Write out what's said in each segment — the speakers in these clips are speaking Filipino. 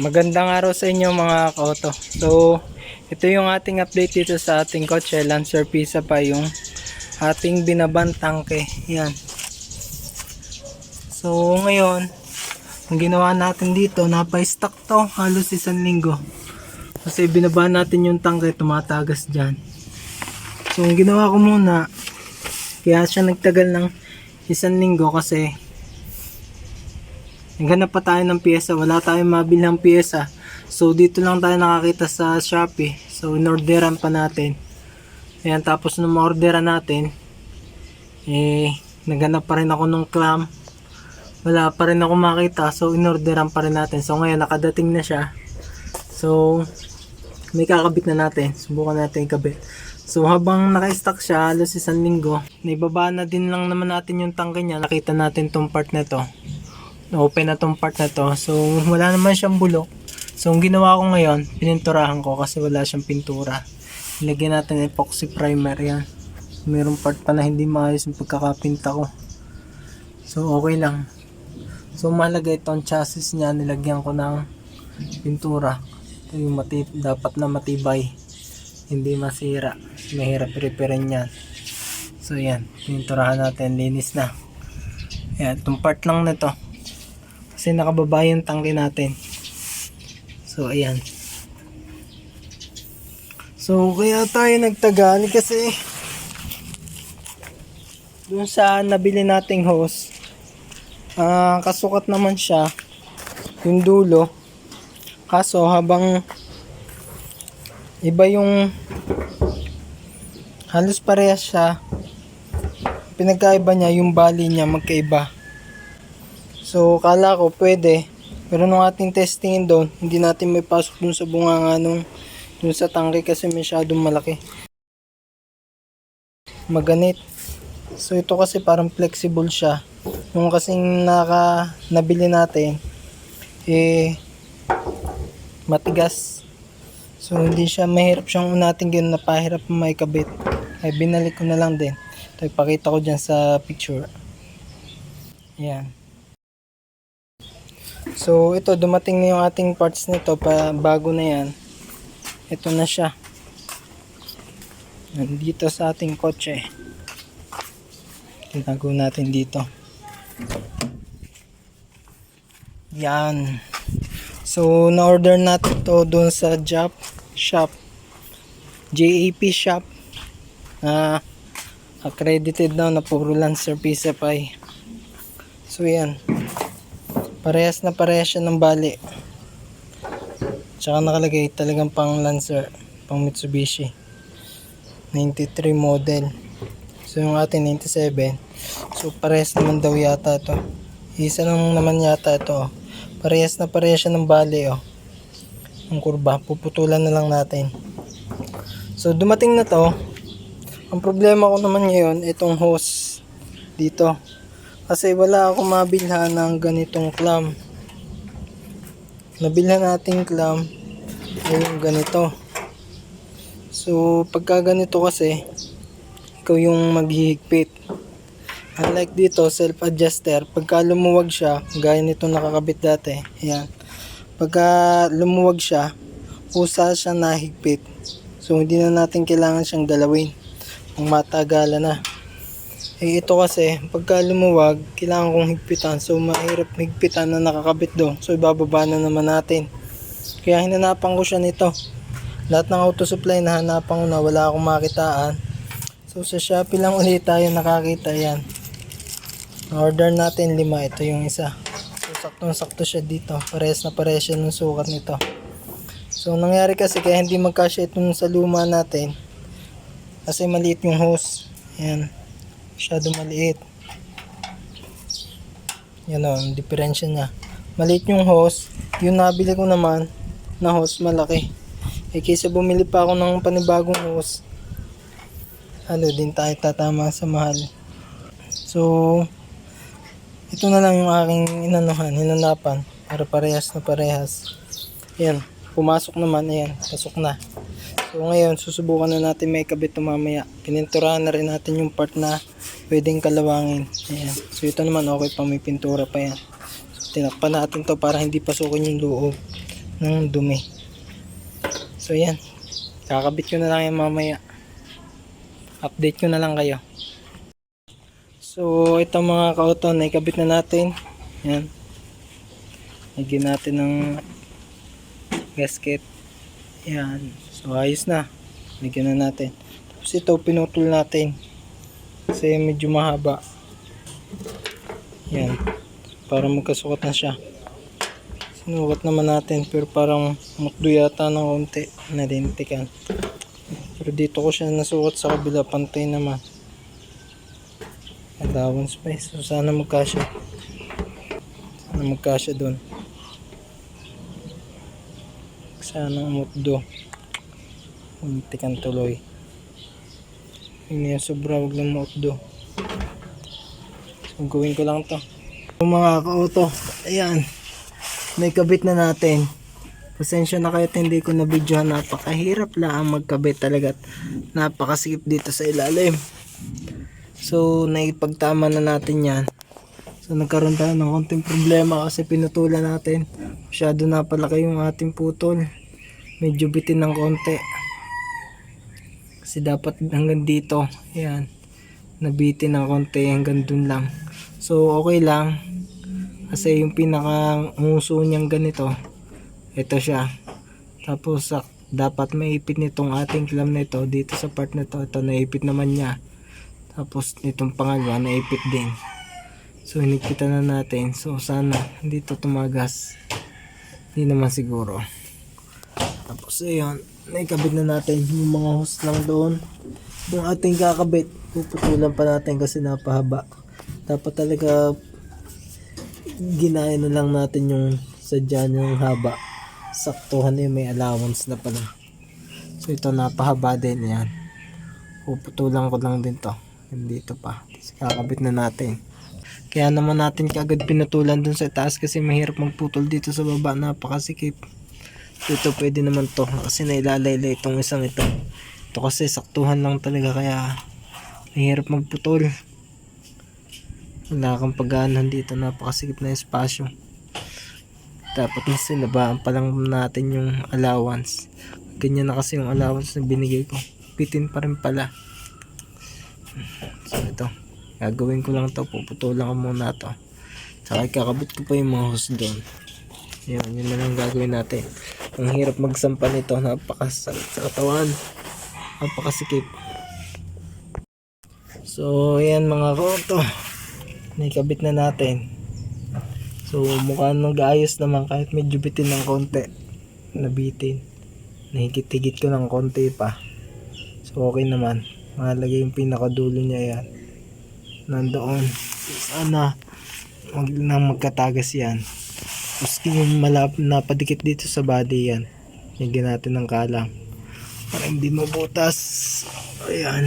Magandang araw sa inyo mga kauto. So, ito yung ating update dito sa ating kotse. Lancer Pisa pa yung ating binaban tangke. Yan. So, ngayon, ang ginawa natin dito, napa-stock to halos isang linggo. Kasi binaba natin yung tangke, tumatagas dyan. So, ang ginawa ko muna, kaya siya nagtagal ng isang linggo kasi Naghanap pa tayo ng pyesa, wala tayong mabilang pyesa. So dito lang tayo nakakita sa Shopee. So inorderan pa natin. Ayan, tapos nung ma-orderan natin, eh, naghanap pa rin ako ng clam. Wala pa rin ako makita, so inorderan pa rin natin. So ngayon, nakadating na siya. So, may kakabit na natin. Subukan natin ikabit. So habang naka-stock siya, halos isang linggo, naibaba na din lang naman natin yung tangke niya. Nakita natin tong part na to open na tong part na to. So, wala naman siyang bulok. So, ang ginawa ko ngayon, pininturahan ko kasi wala siyang pintura. Nilagyan natin epoxy primer yan. Mayroong part pa na hindi maayos yung pagkakapinta ko. So, okay lang. So, mahalaga itong chassis niya. Nilagyan ko ng pintura. Ito yung matip, dapat na matibay. Hindi masira. Mahirap repairin yan. So, yan. Pininturahan natin. Linis na. Yan. Itong part lang na to kasi nakababa yung natin. So ayan. So kaya tayo nagtagal kasi dun sa nabili nating hose ah kasukat naman siya yung dulo. Kaso habang iba yung halos parehas siya pinagkaiba niya yung bali niya magkaiba So, kala ko pwede. Pero nung ating testingin doon, hindi natin may pasok dun sa bunganga nung dun sa tangke kasi masyadong malaki. Maganit. So, ito kasi parang flexible siya. Nung kasing naka, nabili natin, eh, matigas. So, hindi siya, mahirap siyang unating ganun na pahirap may kabit. Ay, binalik ko na lang din. Ito, ipakita ko dyan sa picture. Yan. So ito dumating na yung ating parts nito pa bago na yan. Ito na siya. Nandito sa ating kotse. Tinago natin dito. Yan. So na-order natin to doon sa Jap shop. JAP shop. Na accredited na na puro Lancer Pisapay. So yan. Parehas na parehas siya ng bali. Tsaka nakalagay talagang pang Lancer, pang Mitsubishi. 93 model. So yung ating 97. So parehas naman daw yata to. Isa lang naman yata ito. oh. Parehas na parehas siya ng bali oh. Ang kurba, puputulan na lang natin. So dumating na to. Ang problema ko naman ngayon, itong hose dito. Kasi wala ako mabilhan ng ganitong clam. Nabilhan nating clam yung ganito. So, pagka ganito kasi, ikaw yung maghihigpit. Unlike dito, self-adjuster, pagka lumuwag siya, gaya nito nakakabit dati, yan. Pagka lumuwag siya, usa siya nahigpit. So, hindi na natin kailangan siyang galawin. Kung matagala na. Eh ito kasi, pagka lumuwag, kailangan kong higpitan. So mahirap higpitan na nakakabit doon. So ibababa na naman natin. Kaya hinanapan ko siya nito. Lahat ng auto supply na hanapan ko na wala akong makitaan. So sa Shopee lang ulit tayo nakakita yan. Order natin lima. Ito yung isa. So saktong sakto siya dito. Parehas na parehas siya ng sukat nito. So nangyari kasi kaya hindi magkasya itong sa luma natin. Kasi maliit yung hose. Ayan masyado maliit. Yan o, ang diferensya niya. Maliit yung hose. Yung nabili ko naman na hose malaki. Eh kaysa bumili pa ako ng panibagong hose ano din tayo tatama sa mahal. So ito na lang yung aking inanuhan hinanapan para parehas na parehas. Yan pumasok naman. Ayan pasok na. So ngayon, susubukan na natin may kabit mamaya. Pininturahan na rin natin yung part na pwedeng kalawangin. Ayan. So ito naman okay pa, may pintura pa yan. So tinakpan natin to para hindi pasukin yung loob. ng dumi. So yan. Kakabit ko na lang yan mamaya. Update ko na lang kayo. So ito mga kauton, naikabit na natin. Yan. Lagyan natin ng gasket. Yan. So ayos na. Lagyan na natin. Tapos ito pinutol natin. Kasi medyo mahaba. Yan. Para magkasukat na siya. Sinukat naman natin pero parang mukdo yata ng konti. Nalintikan. Pero dito ko siya nasukat sa kabila. Pantay naman. Allowance pa. So sana magkasya. Sana magkasya doon. Sana mukdo. Muntikan tuloy. Hindi yan sobra. Huwag lang mukdo. So gawin ko lang to. Yung mga kauto. Ayan. May kabit na natin. Pasensya na kayo hindi ko na video Napakahirap lang magkabit talaga. Napakasikip dito sa ilalim. So, naipagtama na natin yan. So, nagkaroon tayo ng konting problema kasi pinutulan natin. Masyado na palaki yung ating putol. Medyo bitin ng konti. Kasi dapat hanggang dito. Ayan. Nabitin ng konti hanggang dun lang. So, okay lang. Kasi yung pinaka nguso niyang ganito. Ito siya. Tapos, sak- dapat maipit nitong ating clam na ito dito sa part na to. Ito, naipit naman niya. Tapos itong pangalawa naipit din. So hinipitan na natin. So sana dito tumagas. Hindi naman siguro. Tapos ayun, naikabit na natin yung mga hose lang doon. Yung ating kakabit, puputulan pa natin kasi napahaba. Dapat talaga ginaya na lang natin yung sadya ng haba. Saktuhan na yun, may allowance na pala. So ito napahaba din yan. Puputulan ko lang din to. Dito pa. Kakabit na natin. Kaya naman natin kaagad pinutulan dun sa taas kasi mahirap magputol dito sa baba. Napakasikip. Dito pwede naman to kasi nailalayla itong isang ito. Ito kasi saktuhan lang talaga kaya mahirap magputol. Wala kang pagganan dito. Napakasikip na espasyo. Dapat na sinabaan pa lang natin yung allowance. Ganyan na kasi yung allowance na binigay ko. Pitin pa rin pala. So ito, gagawin ko lang to, puputulan ko muna to. Saka kakabit ko pa yung mga hose doon. Yun, yun lang gagawin natin. Ang hirap magsampa nito, napakasakit sa katawan. Napakasikip. So, ayan mga koto. Naikabit na natin. So, mukhang nag-ayos naman kahit medyo bitin ng konti. Nabitin. Nahigit-higit ko ng konti pa. So, okay naman. Mahalaga yung pinakadulo niya yan. Nandoon. Sana wag nang magkatagas yan. Tapos yung malap napadikit dito sa body yan. Lagyan natin ng kalang. Para hindi mabutas. Ayan.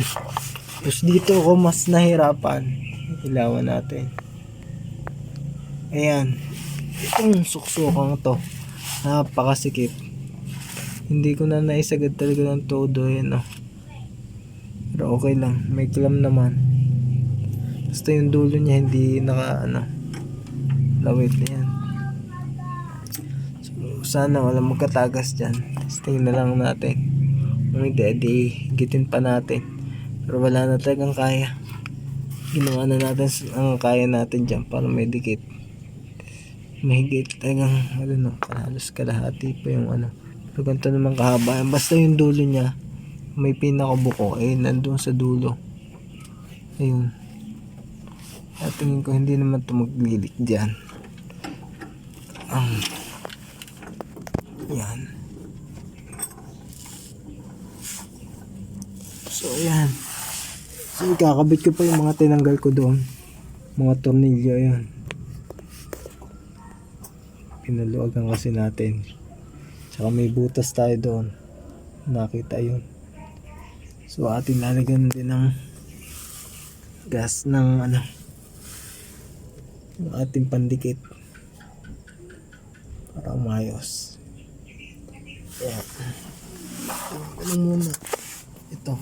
Tapos dito ako mas nahirapan. Ilawan natin. Ayan. Itong suksukang to. Napakasikip. Hindi ko na naisagad talaga ng todo. Ayan oh. Pero okay lang. May clam naman. Basta yung dulo niya hindi naka ano. Lawit na yan. Sana wala magkatagas dyan. Sting na lang natin. Kung hindi, edi gitin pa natin. Pero wala na talagang kaya. Ginawa na natin ang kaya natin dyan para may dikit. Mahigit talagang ano no, halos kalahati pa yung ano. Pero ganito naman kahaba. Basta yung dulo niya, may pinakabuko eh nandun sa dulo ayun at tingin ko hindi naman ito maglilik dyan ang yan. So yan so kakabit ko pa yung mga tinanggal ko doon. Mga tornilyo yan pinaluagan kasi natin. Tsaka may butas tayo doon. Nakita yun. So ating lalagyan din ng gas ng ano ng ating pandikit. Para umayos. Ayan. Ano muna? Ito.